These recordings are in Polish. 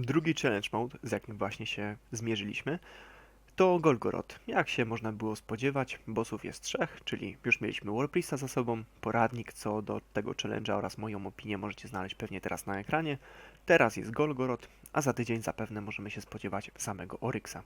Drugi challenge mode, z jakim właśnie się zmierzyliśmy, to Golgorod. Jak się można było spodziewać, bossów jest trzech, czyli już mieliśmy Warpriesta za sobą, poradnik co do tego challenge'a oraz moją opinię możecie znaleźć pewnie teraz na ekranie. Teraz jest Golgorod, a za tydzień zapewne możemy się spodziewać samego Oryxa.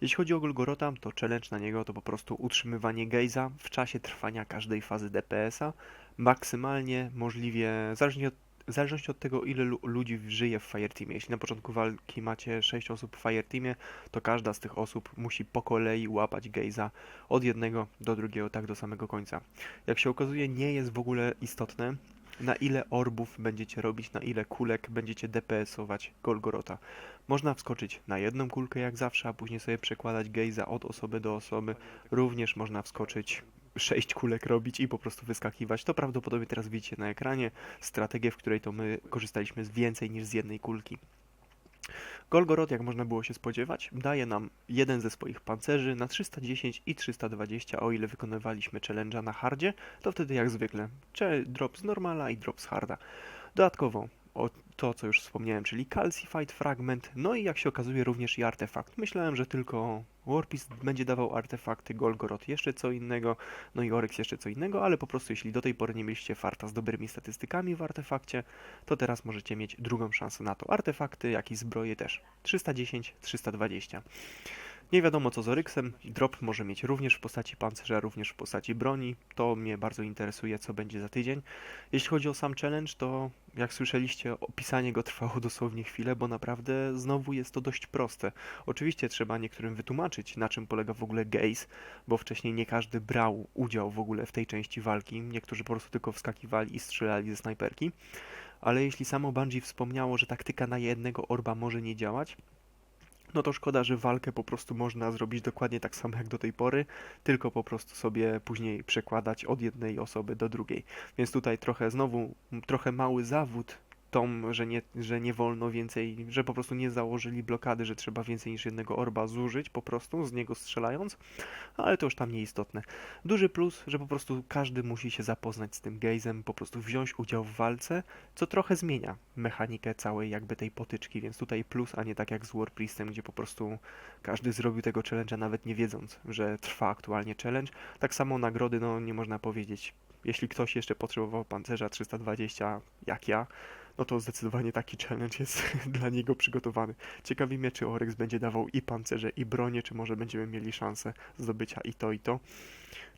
Jeśli chodzi o Golgorota, to challenge na niego to po prostu utrzymywanie gejza w czasie trwania każdej fazy DPS-a, maksymalnie możliwie, zależnie od w zależności od tego, ile lu- ludzi żyje w Fireteamie. Jeśli na początku walki macie 6 osób w Fireteamie, to każda z tych osób musi po kolei łapać Gejza od jednego do drugiego, tak do samego końca. Jak się okazuje, nie jest w ogóle istotne, na ile orbów będziecie robić, na ile kulek będziecie DPS-ować Golgorota. Można wskoczyć na jedną kulkę jak zawsze, a później sobie przekładać Gejza od osoby do osoby. Również można wskoczyć sześć kulek robić i po prostu wyskakiwać. To prawdopodobnie teraz widzicie na ekranie strategię, w której to my korzystaliśmy z więcej niż z jednej kulki. Golgorod, jak można było się spodziewać, daje nam jeden ze swoich pancerzy na 310 i 320, o ile wykonywaliśmy challenge'a na hardzie, to wtedy jak zwykle, drop z normala i drop z harda. Dodatkowo o to, co już wspomniałem, czyli Calcified Fragment, no i jak się okazuje również i artefakt. Myślałem, że tylko Warpist będzie dawał artefakty, Golgorod jeszcze co innego, no i Oryx jeszcze co innego, ale po prostu jeśli do tej pory nie mieliście farta z dobrymi statystykami w artefakcie, to teraz możecie mieć drugą szansę na to. Artefakty, jak i zbroje też. 310, 320. Nie wiadomo co z Oryxem. Drop może mieć również w postaci pancerza, również w postaci broni. To mnie bardzo interesuje, co będzie za tydzień. Jeśli chodzi o sam challenge, to jak słyszeliście, opisanie go trwało dosłownie chwilę, bo naprawdę znowu jest to dość proste. Oczywiście trzeba niektórym wytłumaczyć, na czym polega w ogóle gaze, bo wcześniej nie każdy brał udział w ogóle w tej części walki. Niektórzy po prostu tylko wskakiwali i strzelali ze snajperki. Ale jeśli samo Bungie wspomniało, że taktyka na jednego orba może nie działać, no to szkoda, że walkę po prostu można zrobić dokładnie tak samo jak do tej pory, tylko po prostu sobie później przekładać od jednej osoby do drugiej. Więc tutaj trochę znowu, trochę mały zawód tom, że nie, że nie wolno więcej, że po prostu nie założyli blokady, że trzeba więcej niż jednego orba zużyć po prostu, z niego strzelając, ale to już tam nieistotne. Duży plus, że po prostu każdy musi się zapoznać z tym gejzem, po prostu wziąć udział w walce, co trochę zmienia mechanikę całej jakby tej potyczki, więc tutaj plus, a nie tak jak z Warpriestem, gdzie po prostu każdy zrobił tego challenge'a nawet nie wiedząc, że trwa aktualnie challenge. Tak samo nagrody, no nie można powiedzieć. Jeśli ktoś jeszcze potrzebował pancerza 320 jak ja, no to zdecydowanie taki challenge jest dla niego przygotowany. Ciekawi mnie, czy Oryx będzie dawał i pancerze, i bronię, czy może będziemy mieli szansę zdobycia i to, i to,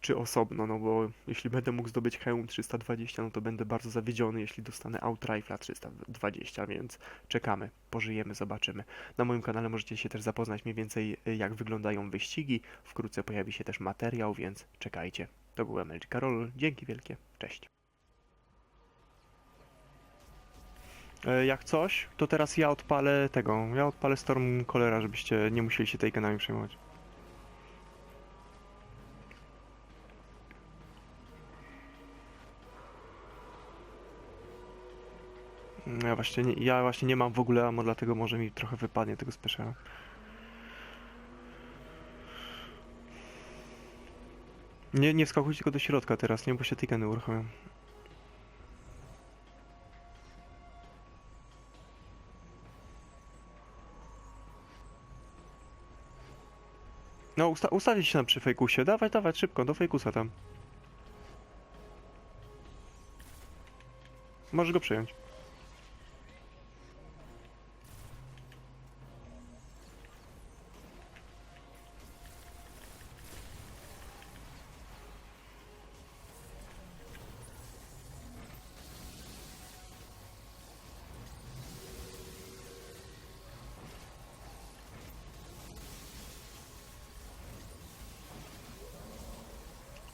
czy osobno, no bo jeśli będę mógł zdobyć hełm 320, no to będę bardzo zawiedziony, jeśli dostanę outrifla 320, więc czekamy, pożyjemy, zobaczymy. Na moim kanale możecie się też zapoznać mniej więcej jak wyglądają wyścigi, wkrótce pojawi się też materiał, więc czekajcie. To był MLG Karol, dzięki wielkie, cześć. Jak coś, to teraz ja odpalę tego, ja odpalę Storm Cholera, żebyście nie musieli się tej kanami przejmować. Mm, Ja właśnie nie, ja właśnie nie mam w ogóle ammo, dlatego może mi trochę wypadnie tego speciala. Nie, nie wskakujcie tylko do środka teraz, nie, bo się tykany uruchomią. No, usta ustawić się tam przy fejkusie. Dawaj, dawaj, szybko, do fejkusa tam. Możesz go przyjąć.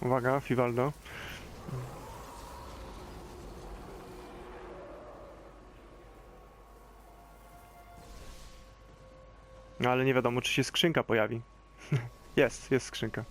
Uwaga, Fivaldo. No ale nie wiadomo, czy się skrzynka pojawi. jest, jest skrzynka.